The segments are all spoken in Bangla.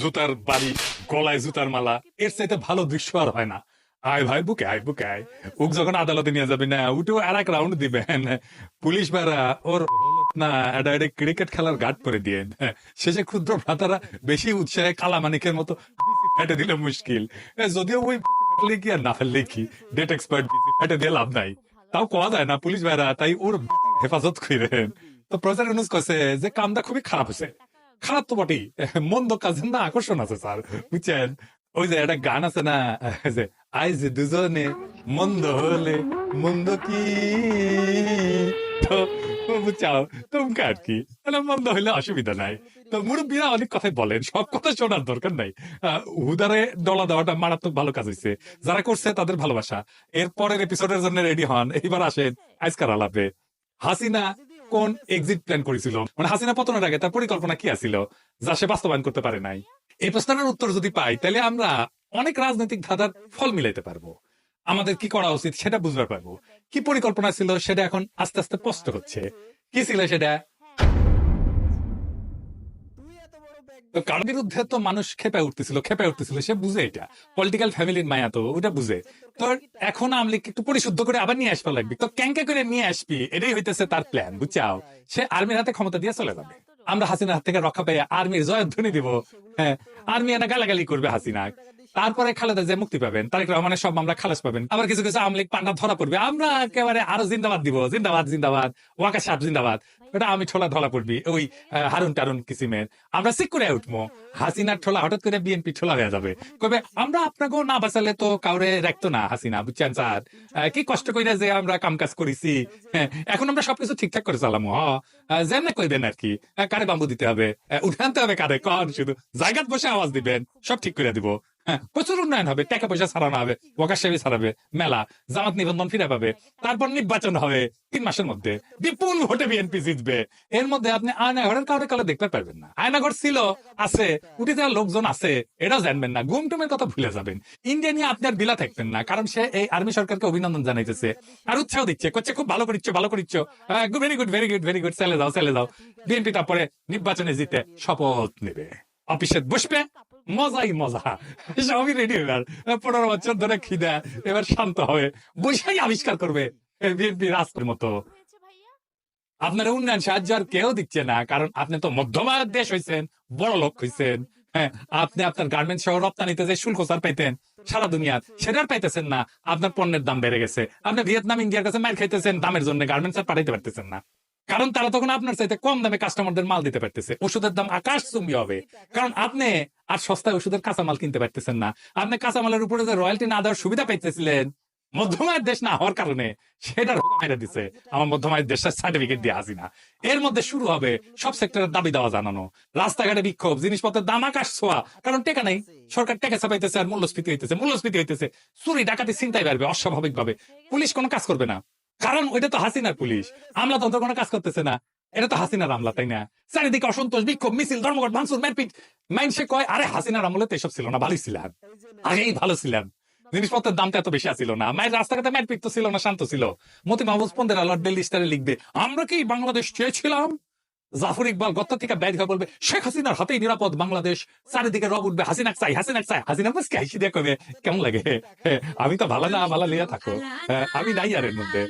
জুতার বাড়ি, গলায় জুতার মালা, এর চাইতে ভালো দৃশ্য আর হয় না। আয় ভাই, বুকে আয় বুকে আয়। ওক যখন আদালতে নিয়ে যাবে না, উঠেও আর এক রাউন্ড দিবেন। পুলিশ বারা ওর না, এটা এটা ক্রিকেট খেলার করে শেষে ক্ষুদ্র ভ্রাতারা বেশি উৎসাহে কালামানিকের মতো ফেটে দিলে মুশকিল। যদিও ওই ফাটলে কি আর না ফেললে কি? ডেট এক্সপার্ট ফেটে দিয়ে লাভ নাই। তাও কোয়া যায় না পুলিশ ভাইরা, তাই ওর হেফাজত করেন তো প্রচার ইউনুস কছে যে, কামটা খুবই খারাপ হয়েছে খারাপ তো বটেই মন্দ কাজের না আকর্ষণ আছে স্যার বুঝছেন ওই যে একটা গান আছে না যে আইজ দুজনে মন্দ হলে মন্দ কি তুমি আর কি মন্দ অসুবিধা নাই তো মুরব্বীরা অনেক কথাই বলেন সব কথা শোনার দরকার নাই হুদারে ডলা দেওয়াটা মারাত্মক ভালো কাজ হয়েছে যারা করছে তাদের ভালোবাসা এর পরের এপিসোডের জন্য রেডি হন এইবার আসেন আজকার আলাপে হাসিনা কোন এক্সিট প্ল্যান করেছিল? মানে হাসিনা পতনের আগে তার পরিকল্পনা কি আছিল? যা সে বাস্তবায়ন করতে পারে নাই। এই প্রশ্নের উত্তর যদি পাই, তাহলে আমরা অনেক রাজনৈতিক ধাঁধার ফল মিলাইতে পারব। আমাদের কি করা উচিত সেটা বুঝতে পারব। কি পরিকল্পনা ছিল সেটা এখন আস্তে আস্তে স্পষ্ট হচ্ছে। কি ছিল সেটা? তো কার বিরুদ্ধে তো মানুষ খেপে উঠতেছিল খেপে উঠতেছিল, সে বুঝে এটা। পলিটিক্যাল ফ্যামিলির মায়া তো, ওটা বুঝে। তো এখন আমলি একটু পরিশুদ্ধ করে আবার নিয়ে আসবা লাগবে। তো ক্যাঙ্কে করে নিয়ে আসবি, এটাই হইতেছে তার প্ল্যান বুঝছাও? সে আর্মির হাতে ক্ষমতা দিয়ে চলে যাবে। আমরা হাসিনার হাত থেকে রক্ষা পেয়ে আর্মির জয়ধ্বনি দিব। হ্যাঁ আর্মি এটা গালাগালি করবে হাসিনা তারপরে খালেদা যে মুক্তি পাবেন তারেক রহমানের সব মামলা খালাস পাবেন। আবার কিছু কিছু আমলিক পান্ডা ধরা পড়বে। আমরা একেবারে আরও জিন্দাবাদ দিব জিন্দাবাদ জিন্দাবাদ ওয়াকা সাপ জিন্দাবাদ। এটা আমি ঠোলা ধরা পড়বি ওই হারুন টারুন কিসিমের। আমরা সিক করে উঠবো। হাসিনার ঠোলা হঠাৎ করে বিএনপি ঠোলা হয়ে যাবে। কবে? আমরা আপনাকেও না বাঁচালে তো কাউরে রাখতো না হাসিনা বুঝছেন স্যার? কি কষ্ট করে যে আমরা কাম কাজ করেছি। হ্যাঁ, এখন আমরা সবকিছু ঠিকঠাক করে চালামো হ? যেমন কইবেন আর কি। কারে বাম্বু দিতে হবে? উঠে আনতে হবে কারে? কন? শুধু জায়গাত বসে আওয়াজ দিবেন সব ঠিক করে দিব। প্রচুর উন্নয়ন হবে, টাকা পয়সা ছাড়ানো হবে ওয়াকার সেবি ছাড়াবে, মেলা, জামাত নিবন্ধন ফিরে পাবে, তারপর নির্বাচন হবে তিন মাসের মধ্যে। বিপুল ভোটে বিএনপি জিতবে। এর মধ্যে আপনি আয়নাঘরের কাউরে কাউরে দেখতে পারবেন না। আয়নাঘর ছিল, আছে, উঠে যাওয়ার লোকজন আছে, এটাও জানবেন না গুম টুমের কথা ভুলে যাবেন। ইন্ডিয়া নিয়ে আপনি আর বিলা থাকবেন না, কারণ সে এই আর্মি সরকারকে অভিনন্দন জানাইতেছে। আর উৎসাহ দিচ্ছে, করছে, খুব ভালো করিচ্ছ ভালো করিচ্ছ very good very good very good চলে যাও চলে যাও। বিএনপি তারপরে নির্বাচনে জিতে শপথ নেবে। অফিসে বসবে মজাই মজা। সবই রেডি এবার পনেরো বছর ধরে খিদা, এবার শান্ত হবে। বৈশাই আবিষ্কার করবে বিএনপি রাষ্ট্রের মতো। আপনার উন্নয়ন সাহায্য আর কেউ দিচ্ছে না, কারণ আপনি তো মধ্যমায়ের দেশ হয়েছেন বড় লোক হয়েছেন হ্যাঁ আপনি আপনার গার্মেন্ট সহ রপ্তানিতে যে শুল্ক ছাড় পাইতেন, সারা দুনিয়ার, সেটা আর পাইতেছেন না। আপনার পণ্যের দাম বেড়ে গেছে। আপনি ভিয়েতনাম, ইন্ডিয়ার কাছে মার খাইতেছেন, দামের জন্য গার্মেন্টস আর পাঠাইতে পারতেছেন না। কারণ তারা তখন আপনার চাইতে কম দামে কাস্টমারদের মাল দিতে পারতেছে। ওষুধের দাম আকাশ চুম্বি হবে। কারণ আপনি আর সস্তায় ওষুধের কাঁচামাল কিনতে পারতেছেন না। আপনি কাঁচামালের উপরে যে রয়্যালটি না দেওয়ার সুবিধা পাইতেছিলেন, মধ্যমায়ের দেশ না হওয়ার কারণে মেরে দিছে। আমার মধ্যমায়ের দেশের সার্টিফিকেট দিয়ে আসি না। এর মধ্যে শুরু হবে সব সেক্টরের দাবি দেওয়া জানানো। রাস্তাঘাটে বিক্ষোভ, জিনিসপত্রের দাম আকাশ ছোঁয়া। কারণ টেকা নাই। সরকার টেকা চাপাইতেছে আর মূল্যস্ফীতি হইতেছে মূল্যস্ফীতি হইতেছে। চুরি, ডাকাতি চিন্তাই পারবে অস্বাভাবিক ভাবে পুলিশ কোনো কাজ করবে না। কারণ ওইটা তো হাসিনার পুলিশ। আমলা তন্ত্র কোনো কাজ করতেছে না। এটা তো হাসিনার আমলা, তাই না? চারিদিকে অসন্তোষ, বিক্ষোভ, মিছিল, ধর্মঘট, ভাঙচুর, মারপিট। মাইনসে কয়, আরে হাসিনার আমলে তো এসব ছিল না, ভালোই ছিলাম। আগেই ভালো ছিলাম। জিনিসপত্রের দামটা এত বেশি ছিল না। মায়ের রাস্তাঘাটে মারপিট তো ছিল না, শান্ত ছিল। মতি মাহবুব পন্দের আলার ডেলি স্টারে লিখবে, আমরা কি বাংলাদেশ চেয়েছিলাম? জাফর ইকবাল গত্ত থেকে ব্যাগ হয়ে বলবে, শেখ হাসিনার হাতেই নিরাপদ বাংলাদেশ। চারিদিকে রব উঠবে, হাসিনা চাই হাসিনা চাই, হাসিনা বাস হাসি দিয়ে কবে? কেমন লাগে? আমি তো ভালো না, ভালো লিয়া থাকো। আমি নাই আর এর মধ্যে।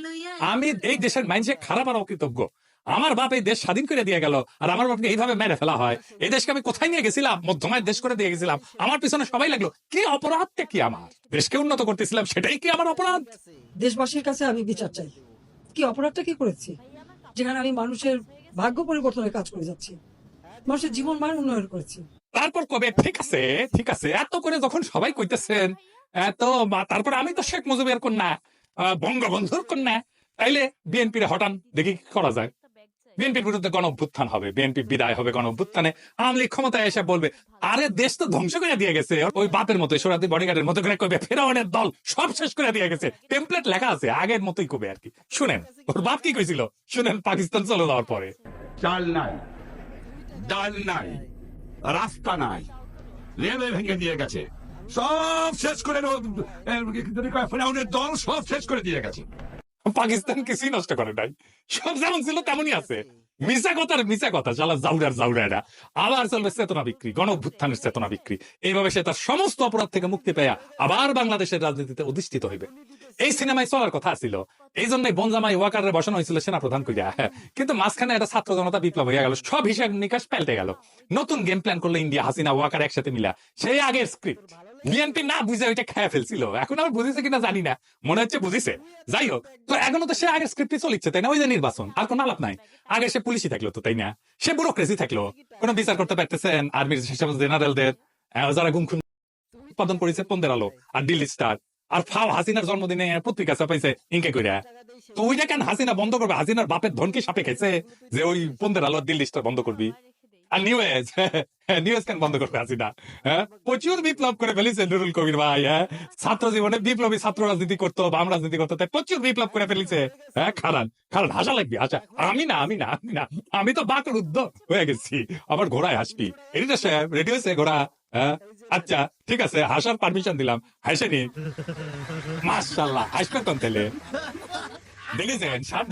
আমি এই দেশের মাইন্ডে খারাপ আর অকৃতজ্ঞ। আমার বাপ এই দেশ স্বাধীন করে দিয়ে গেল, আর আমার বাপকে এইভাবে মেরে ফেলা হয়। এই দেশকে আমি কোথায় নিয়ে গেছিলাম? মধ্যমায়ের দেশ করে দিয়ে গেছিলাম। আমার পিছনে সবাই লাগল। কি অপরাধটা কি আমার? দেশকে উন্নত করতেছিলাম, সেটাই কি আমার অপরাধ? দেশবাসীর কাছে আমি বিচার চাই। কি অপরাধটা কি করেছি? যেখানে আমি মানুষের ভাগ্য পরিবর্তনের কাজ করে যাচ্ছি। মানুষের জীবন মান উন্নয়ন করেছি। তারপর কবে? ঠিক আছে ঠিক আছে। এত করে যখন সবাই কইতেছেন বা- তারপর আমি তো শেখ মুজিবের কন্যা বঙ্গবন্ধুর কন্যা। তাইলে বিএনপির হটান দেখি কি করা যায়? বিএনপির বিরুদ্ধে গণ অভ্যুত্থান হবে, বিএনপি বিদায় হবে গণ অভ্যুত্থানে আওয়ামী লীগ ক্ষমতায় এসে বলবে, আরে দেশ তো ধ্বংস করে দিয়ে গেছে। ওই বাপের মতো সরাতি বডিগার্ডের মতো করে কবে ফেরাউনের দল সব শেষ করে দিয়ে গেছে। টেমপ্লেট লেখা আছে, আগের মতোই কবে আর কি। শুনেন, ওর বাপ কি কইছিল? শুনেন, পাকিস্তান চলে যাওয়ার পরে। চাল নাই, ডাল নাই, রাস্তা নাই রেলে ভেঙে দিয়ে গেছে। সব শেষ করে দল সব শেষ করে দিয়ে গেছে। পাকিস্তান কিছুই নষ্ট করে নাই। সব যেমন ছিল তেমনই আছে। মিশা কথার মিশা কথা, শালা জাউরার জাউরারা আবার চলবে চেতনা বিক্রি গণ অভ্যুত্থানের চেতনা বিক্রি। এইভাবে সে তার সমস্ত অপরাধ থেকে মুক্তি পেয়া আবার বাংলাদেশের রাজনীতিতে অধিষ্ঠিত হইবে। এই সিনেমায় চলার কথা ছিল এই জন্যই বনজামাই ওয়াকারে বসানো হয়েছিল সেনা প্রধান হ্যাঁ, কিন্তু মাঝখানে একটা ছাত্র জনতা বিপ্লব হয়ে গেল। সব হিসাব নিকাশ পাল্টে গেল। নতুন গেম প্ল্যান করল ইন্ডিয়া হাসিনা ওয়াকার একসাথে মিলা। সেই আগের স্ক্রিপ্ট বিএনপি না বুঝে ওইটা খেয়ে ফেলছিল। এখন আবার বুঝেছে কিনা জানি না। মনে হচ্ছে বুঝেছে। যাই হোক তো এখনও তো সে আগের স্ক্রিপ্টই চলিচ্ছে তাই না? ওই যে নির্বাচন। আর কোনো আলাপ নাই। আগে সে পুলিশই থাকল তো তাই না? সে ব্যুরোক্রেসি থাকল। কোনো বিচার করতে পারতেছেন? আর্মির জেনারেলদের যারা গুম খুন উৎপাদন করেছে পন্দের আলো। আর দিল্লি স্টার আর ফাও হাসিনার জন্মদিনে পত্রিকা ছাপাইছে, ইনকে কইরা। তো ওইটা কেন হাসিনা বন্ধ করবে? হাসিনার বাপের ধনকে সাপে খাইছে? যে ওই পন্দের আলো দিল্লি বন্ধ করবি। আর নিউজ কেন বন্ধ করবে হাসিনা? হ্যাঁ প্রচুর বিপ্লব করে নুরুল কবির ভাই হ্যাঁ। ছাত্র জীবনে বিপ্লবী ছাত্র রাজনীতি করতো, বাম রাজনীতি করতো, তাই প্রচুর বিপ্লব করে ফেলেছে। হ্যাঁ খারান খারান, হাসা লাগবে, হাসা। আমি না আমি না আমি না। আমি তো বাকর উদ্ধ হয়ে গেছি। আবার ঘোড়ায় আসবি এডিটার সাহেব রেডি হয়েছে ঘোড়া। হ্যাঁ? আচ্ছা ঠিক আছে হাসার পারমিশন দিলাম। হাসেনি মাশাল্লাহ হাসবে কোন দেখেছেন? সাত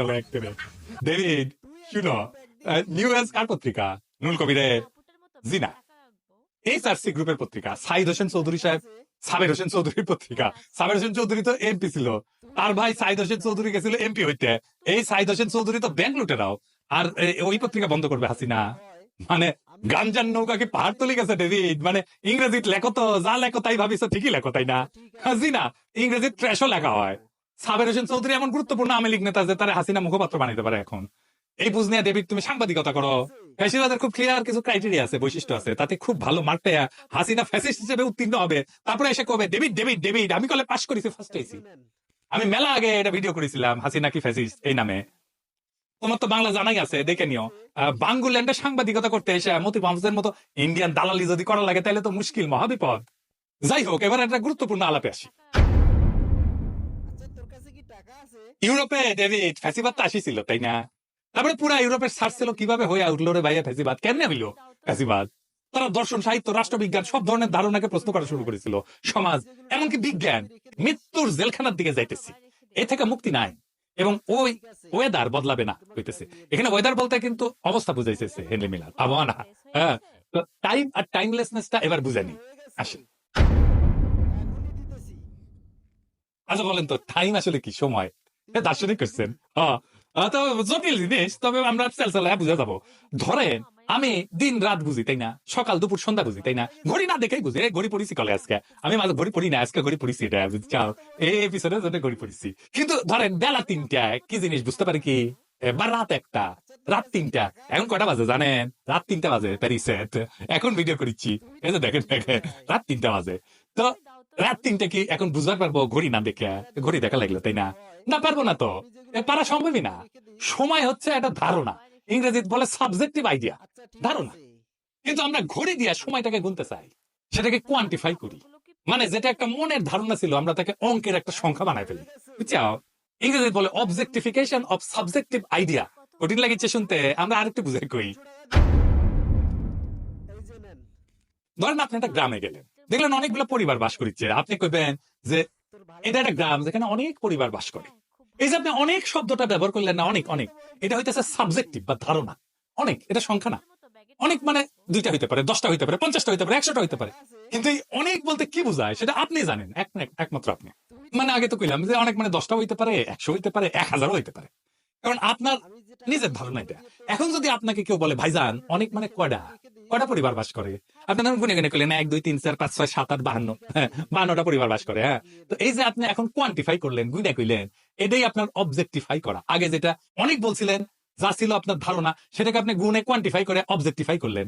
গেল একবারে ডেভিড শুনো নিউ এজ কার পত্রিকা? নুল কবিরের জিনা। এই চারসি গ্রুপের পত্রিকা। সাইদ হোসেন চৌধুরী সাহেব সাবের হোসেন চৌধুরীর পত্রিকা। সাবের হোসেন চৌধুরী তো এমপি ছিল। আর ভাই সাইদ হোসেন চৌধুরী গেছিল এমপি হইতে। এই সাইদ হোসেন চৌধুরী তো ব্যাংক লুটেরাও। আর ওই পত্রিকা বন্ধ করবে হাসিনা। মানে গাঞ্জার নৌকাকে পাহাড় তুলে গেছে ডেভিড মানে ইংরেজিত লেখো তো, যা লেখো তাই ভাবিস ঠিকই লেখো তাই না? হাসিনা ইংরেজিত ট্র্যাশও লেখা হয়। সাবের হোসেন চৌধুরী এমন গুরুত্বপূর্ণ আওয়ামী নেতা যে তারা হাসিনা মুখপাত্র বানাইতে পারে এখন। এই বুঝ নিয়ে ডেভিড তুমি সাংবাদিকতা করো। ফ্যাসিবাদের খুব ক্লিয়ার কিছু ক্রাইটেরিয়া আছে, বৈশিষ্ট্য আছে। তাতে খুব ভালো মার্ক পেয়া হাসিনা ফ্যাসিস্ট হিসেবে উত্তীর্ণ হবে। তারপরে এসে কবে? ডেভিড ডেভিড ডেভিড, আমি কলে পাস করেছি ফার্স্ট আমি মেলা আগে এটা ভিডিও করেছিলাম, হাসিনা কি ফ্যাসিস্ট এই নামে। তোমার তো বাংলা জানাই আছে, দেখে নিও। বাঙ্গুল্যান্ডে সাংবাদিকতা করতে এসে মতি মাহফুজের মতো ইন্ডিয়ান দালালি যদি করা লাগে তাহলে তো মুশকিল, মহাবিপদ। যাই হোক, এবার একটা গুরুত্বপূর্ণ আলাপে আসি। ইউরোপে ডেভিড ফ্যাসিবাদ তো আসিছিল, তাই না? তারপরে পুরা ইউরোপের সার্চ ছিল, কীভাবে হয়ে উঠল রে ভাইয়া ফ্যাসিবাদ? কেমনে হইল ফ্যাসিবাদ? তারা দর্শন, সাহিত্য, রাষ্ট্রবিজ্ঞান, সব ধরনের ধারণাকে প্রশ্ন করা শুরু করেছিল। সমাজ, এমনকি বিজ্ঞান, মৃত্যুর জেলখানার দিকে যাইতেছি। এ থেকে মুক্তি নাই। এবং ওই ওয়েদার বদলাবে না হইতেছে এখানে ওয়েদার বলতে কিন্তু অবস্থা বুঝাইছে হেনরি মিলার। আবহাওয়া না। হ্যাঁ টাইম আর টাইমলেসনেসটা এবার বুঝেনি আসেন। আচ্ছা বলেন তো টাইম আসলে কি সময়? দার্শনিক করছেন হ্যাঁ জটিল জিনিস, তবে আমরা চালচালায় বুঝে যাব। ধরেন আমি দিন রাত বুঝি তাই না? সকাল দুপুর সন্ধ্যা বুঝি তাই না? ঘড়ি না দেখেই বুঝি এ, ঘড়ি পড়িছি কলে আজকে। আমি মাঝে ঘড়ি পড়ি না আজকে ঘড়ি পড়িছি এটা বুঝছাও এই এপিসোডে জন্য ঘড়ি পড়িছি। কিন্তু ধরেন বেলা তিনটায় কি জিনিস বুঝতে পারি কি? এ, বা রাত একটা রাত তিনটা। এখন কটা বাজে জানেন? রাত তিনটা বাজে প্যারিসে এখন ভিডিও করিচ্ছি। এই যে দেখেন দেখেন রাত তিনটা বাজে। তো রাত তিনটা কি এখন বুঝবার পারব ঘড়ি না দেখে? ঘড়ি দেখা লাগল তাই না? না পারব না তো। পারা সম্ভবই না। সময় হচ্ছে একটা ধারণা। ইংরেজিতে বলে সাবজেক্টিভ আইডিয়া ধারণা কিন্তু আমরা ঘড়ি দিয়া সময়টাকে গুনতে চাই। সেটাকে কোয়ান্টিফাই করি। মানে যেটা একটা মনের ধারণা ছিল, আমরা তাকে অঙ্কের একটা সংখ্যা বানাই ফেলি। বুঝছাও ইংরেজি বলে অবজেক্টিফিকেশন অফ সাবজেক্টিভ আইডিয়া কঠিন লাগিচ্ছে শুনতে, আমরা আরেকটু বুঝে কই। ধরেন আপনি একটা গ্রামে গেলেন। দেখলেন অনেকগুলো পরিবার বাস করছে আপনি কইবেন যে এটা একটা গ্রাম যেখানে অনেক পরিবার বাস করে। এই যে আপনি অনেক শব্দটা ব্যবহার করলেন না, অনেক অনেক। এটা হইতেছে সাবজেক্টিভ বা ধারণা। অনেক, এটা সংখ্যা না। অনেক মানে দুইটা হইতে পারে দশটা হইতে পারে পঞ্চাশটা হইতে পারে একশোটা হইতে পারে। কিন্তু এই অনেক বলতে কি বোঝায় সেটা আপনি জানেন এক একমাত্র আপনি। মানে আগে তো কইলাম যে অনেক মানে দশটা হইতে পারে একশো হইতে পারে এক হাজারও হইতে পারে। কারণ আপনার নিজের ধারণা এটা। এখন যদি আপনাকে কেউ বলে ভাইজান অনেক মানে কয়টা কয়টা পরিবার বাস করে? আপনার গুনে গুনে করলেন এক দুই তিন চার পাঁচ ছয় সাত আট বাহান্ন হ্যাঁ বাহান্নটা পরিবার বাস করে হ্যাঁ। তো এই যে আপনি এখন কোয়ান্টিফাই করলেন গুনে কইলেন এটাই আপনার অবজেক্টিফাই করা। আগে যেটা অনেক বলছিলেন যা ছিল আপনার ধারণা সেটাকে আপনি গুণে কোয়ান্টিফাই করে অবজেক্টিফাই করলেন।